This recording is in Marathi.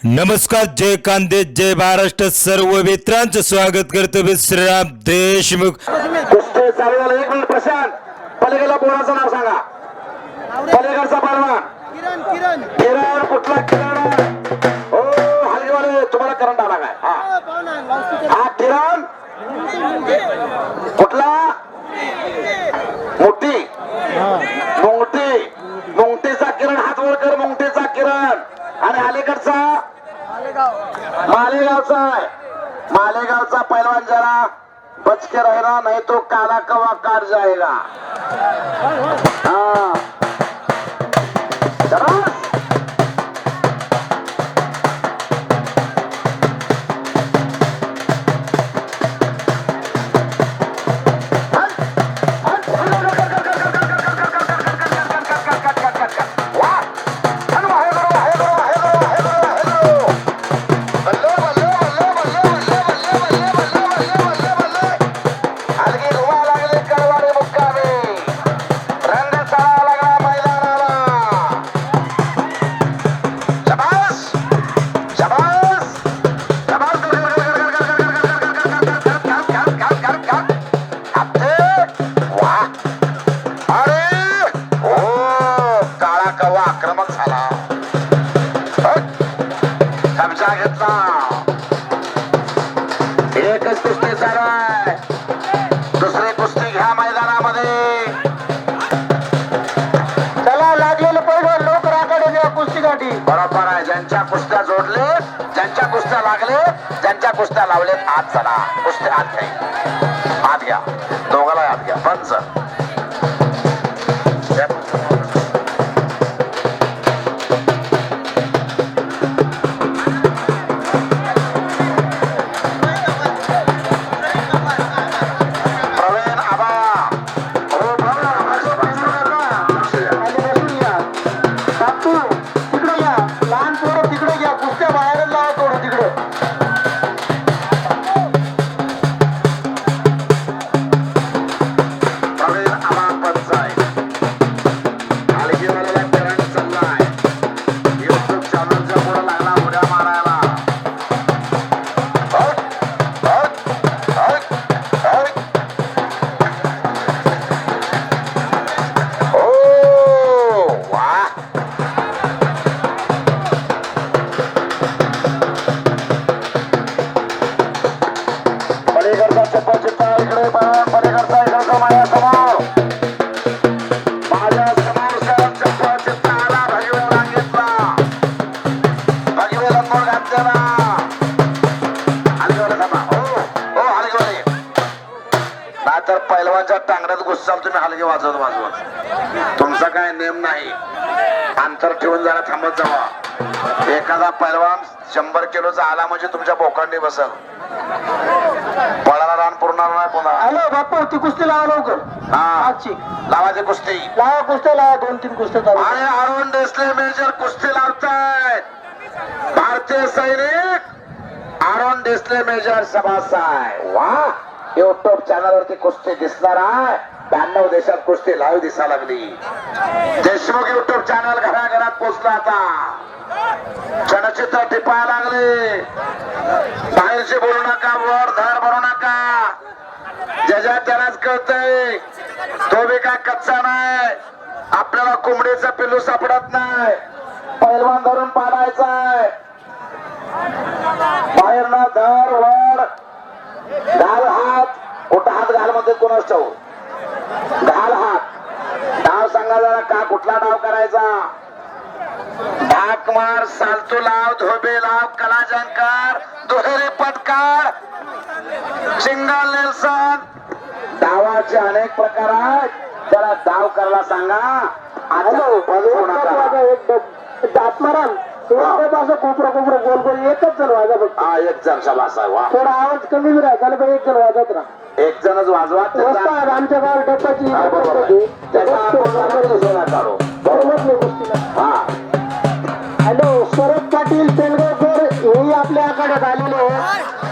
नमस्कार जय कांदे जय महाराष्ट्र सर्व मित्रांचं स्वागत करतो मी श्रीराम देशमुख. कुस्ती चालू झालं एक मिनिट प्रशांत पलीकडला पोराचं नाव सांगा पलीकडचा पलवान किरण किरण. किरण कुठला किरण हो हलगीवाले तुम्हाला करंट आला काय. हा किरण. कुठला मोठी मुंगटी मुंगटीचा किरण हात वर कर मुंगटीचा किरण आणि अलीकडचा मालेगाव. मालेगावचा आहे. मालेगावचा पैलवान जरा बच के रहेगा नहीं तो काला कवा काट जाएगा हाँ. एकच कुस्ती चालू आहे. दुसरी कुस्ती घ्या मैदानामध्ये. चला लागलेलं पहिलं लोक राखाडे द्या कुस्तीसाठी बरोबर आहे. ज्यांच्या कुस्त्या जोडले ज्यांच्या कुस्त्या लागले ज्यांच्या कुस्त्या लावले आत चला. कुस्ती आत घ्या आत घ्या. दोघाला आत घ्या. पंच नाहीतर पैलवानच्या टांगड्यात घुसाल तुम्ही हलगे वाजवत वाजवत. तुमचा काय नेम नाही. अंतर ठेवून जरा थांबत जावा. एखादा पैलवान शंभर किलोचा आला म्हणजे तुमच्या बोकांडी बसल. पळाला रान पुरणार नाही पुन्हा. हॅलो बापू ती कुस्ती लावा लवकर. हा. आजची लावायची कुस्ती. लावा कुस्त्या लावा दोन तीन कुस्त्या आणि अरुण डेसले मेजर कुस्ती लावतायत. भारतीय सैनिक अरुण डेसले मेजर सभास आहे वा. युट्यूब चॅनल वरती कुस्ती दिसणार आहे. ब्याण्णव देशात कुस्ती लाईव्ह दिसा लागली. देशमुख युट्यूब चॅनल घराघरात पोचला आता. चलचित्र टिपाय लागले. बाहेरचे बोलू नका वर धर भरू नका. ज्याच्या त्यालाच कळतंय. तो बी काय कच्चा नाही. आपल्याला कोंबडीचा पिल्लू सापडत नाही. पैलवान धरून पाडायचाय बाहेर ना धर वर. घाल कुठं हात घाल मध्ये कोणाच ठेवू घाल हात. डाव सांगा जरा का कुठला डाव करायचा? धाक मार सालतू लाव धोबे लाव कलाजंकर दुहेरी पटकार सिंगल नेल्सन. डावाचे अनेक प्रकार आहेत. त्याला डाव करायला सांगा. एक डब- दात माराल. एक असं कोपरं कोपरं गोल गोल एकच जण वाजा फक्त हा एक जण वा. थोडा आवाज कमी राहा त्याला एक जण वाजत राहा. एक जणच वाजवा आमच्या गावात डब्बाची हॅलो शरद पाटील तेलगावकर हेही आपल्या आखाड्यात आलेले